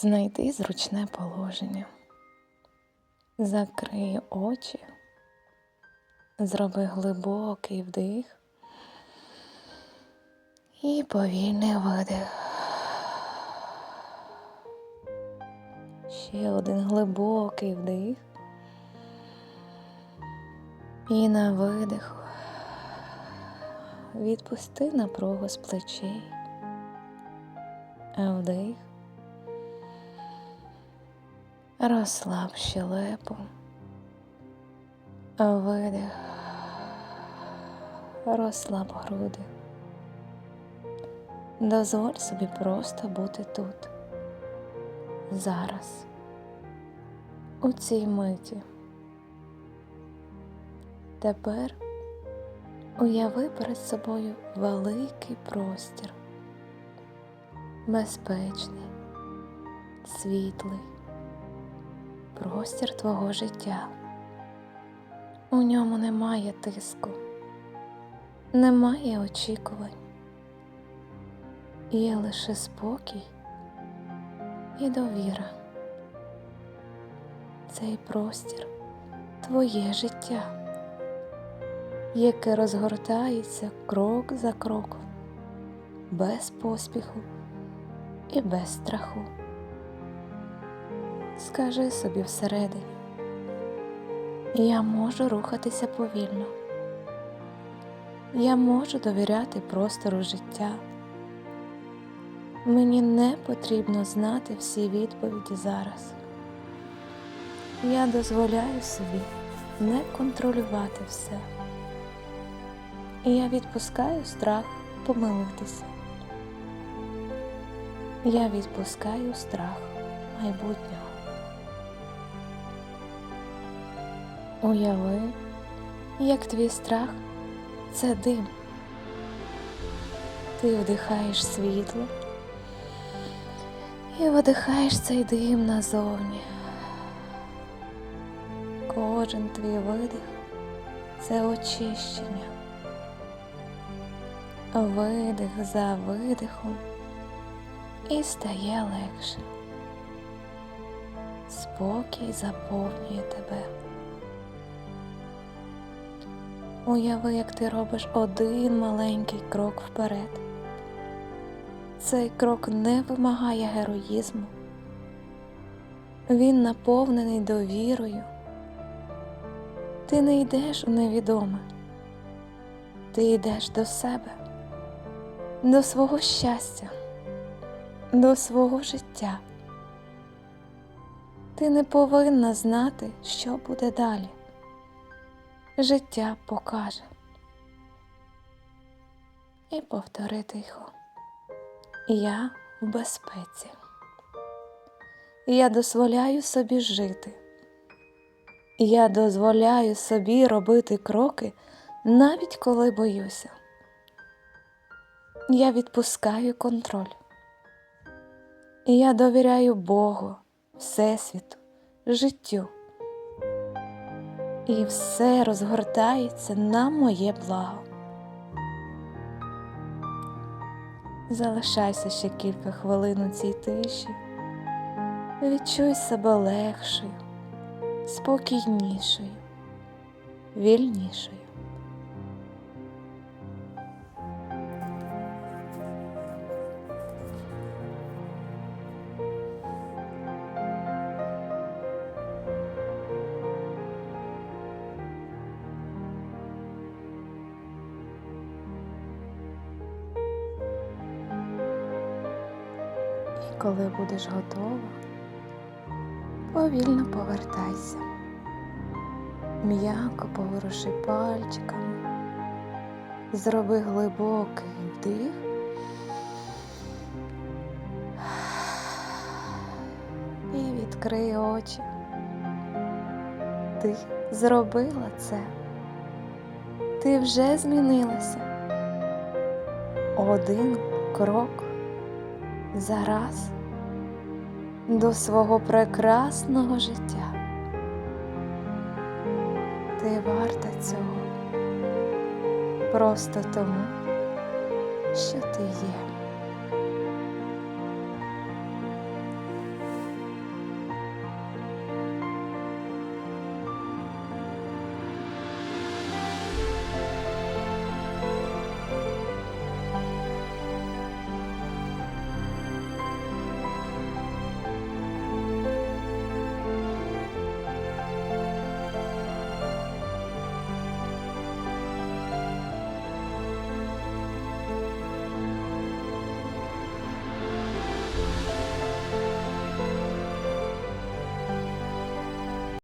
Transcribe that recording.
знайти зручне положення. Закрий очі, зроби глибокий вдих і повільний видих. Ще один глибокий вдих. І на видиху відпусти напругу з плечей, а вдих. Розслаб щелепу, видих. Розслаб груди. Дозволь собі просто бути тут, зараз, у цій миті. Тепер уяви перед собою великий простір, безпечний, світлий, простір твого життя. У ньому немає тиску, немає очікувань, є лише спокій і довіра. Цей простір твоє життя яке розгортається крок за кроком, без поспіху і без страху. Скажи собі всередині, я можу рухатися повільно, я можу довіряти простору життя. Мені не потрібно знати всі відповіді зараз. Я дозволяю собі не контролювати все. Я відпускаю страх помилитися. Я відпускаю страх майбутнього. Уяви, як твій страх це дим. Ти вдихаєш світло і видихаєш цей дим назовні. Кожен твій видих це очищення видих за видихом і стає легше. Спокій заповнює тебе. Уяви, як ти робиш один маленький крок вперед. Цей крок не вимагає героїзму. Він наповнений довірою. Ти не йдеш у невідоме, ти йдеш до себе до свого щастя, до свого життя. Ти не повинна знати, що буде далі. Життя покаже. І повтори тихо. Я в безпеці. Я дозволяю собі жити. Я дозволяю собі робити кроки, навіть коли боюся я відпускаю контроль. Я довіряю Богу, Всесвіту, життю. І все розгортається на моє благо. Залишайся ще кілька хвилин у цій тиші, відчуй себе легшою, спокійнішою, вільнішою. Коли будеш готова, повільно повертайся, м'яко поворуши пальчиками, зроби глибокий вдих. І відкрий очі. Ти зробила це, ти вже змінилася. Один крок. Зараз до свого прекрасного життя. Ти варта цього просто тому, що ти є.